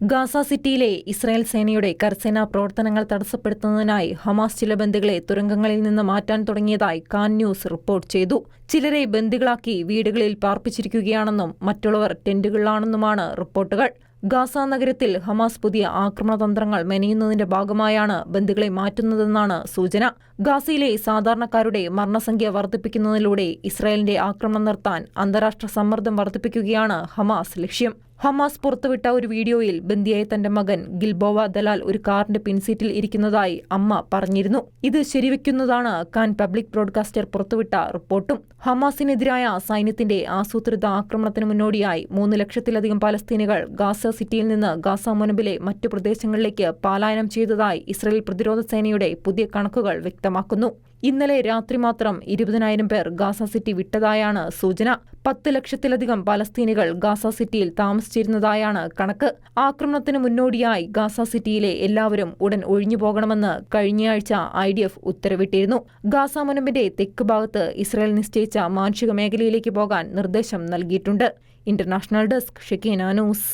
Gaza സിറ്റിയിലെ Israel സേനയുടെ കരസേനാ പ്രവർത്തനങ്ങൾ തടസ്സപ്പെടുത്തുന്നതിനായി ഹമാസ് ചില ബന്ദികളെ തുരങ്കങ്ങളിൽ നിന്ന് മാറ്റാൻ തുടങ്ങിയതായി കാൻ ന്യൂസ് റിപ്പോർട്ട് ചെയ്തു. ചിലരെ ബന്ദികളാക്കി വീടുകളിൽ പാർപ്പിച്ചിരിക്കുകയാണെന്നും മറ്റുള്ളവർ ടെന്റുകളിലാണെന്നുമാണ് റിപ്പോർട്ടുകൾ. ഗാസ നഗരത്തിൽ ഹമാസ് പുതിയ ആക്രമണതന്ത്രങ്ങൾ മെനയുന്നതിന്റെ ഭാഗമായാണ് ബന്ദികളെ മാറ്റുന്നതെന്നാണ് സൂചന. ഗാസയിലെ സാധാരണക്കാരുടെ മരണസംഖ്യ വർദ്ധിപ്പിക്കുന്നതിലൂടെ ഇസ്രായേലിന്റെ ആക്രമണം നിർത്താൻ അന്താരാഷ്ട്ര സമ്മർദ്ദം വർദ്ധിപ്പിക്കുകയാണ് ഹമാസ് ലക്ഷ്യം. ഹമാസ് പുറത്തുവിട്ട ഒരു വീഡിയോയിൽ ബന്ദിയായ തന്റെ മകൻ ഗിൽബോവ ദലാൽ ഒരു കാറിന്റെ പിൻസീറ്റിൽ ഇരിക്കുന്നതായി അമ്മ പറഞ്ഞിരുന്നു. ഇത് ശരിവെക്കുന്നതാണ് കാൻ പബ്ലിക് ബ്രോഡ്കാസ്റ്റർ പുറത്തുവിട്ട റിപ്പോർട്ടും. ഹമാസിനെതിരായ സൈന്യത്തിന്റെ ആസൂത്രിത ആക്രമണത്തിന് മുന്നോടിയായി മൂന്ന് ലക്ഷത്തിലധികം പലസ്തീനികൾ ഗാസ സിറ്റിയിൽ നിന്ന് ഗാസ മുനമ്പിലെ മറ്റു പ്രദേശങ്ങളിലേക്ക് പലായനം ചെയ്തതായി ഇസ്രയേൽ പ്രതിരോധ സേനയുടെ പുതിയ കണക്കുകൾ വ്യക്തമാക്കുന്നു. ഇന്നലെ രാത്രി മാത്രം ഇരുപതിനായിരം പേർ ഗാസ സിറ്റി വിട്ടതായാണ് സൂചന. പത്ത് ലക്ഷത്തിലധികം പലസ്തീനികൾ ഗാസ സിറ്റിയിൽ താമസിച്ചിരുന്നതായാണ് കണക്ക്. ആക്രമണത്തിന് മുന്നോടിയായി ഗാസ സിറ്റിയിലെ എല്ലാവരും ഉടൻ ഒഴിഞ്ഞു പോകണമെന്ന് കഴിഞ്ഞയാഴ്ച ഐ ഡി എഫ് ഉത്തരവിട്ടിരുന്നു. ഗാസ മുനമ്പിന്റെ തെക്ക് ഭാഗത്ത് ഇസ്രായേൽ നിശ്ചയിച്ച മാനുഷിക മേഖലയിലേക്ക് പോകാൻ നിർദ്ദേശം നൽകിയിട്ടുണ്ട്. International desk Shekinah news.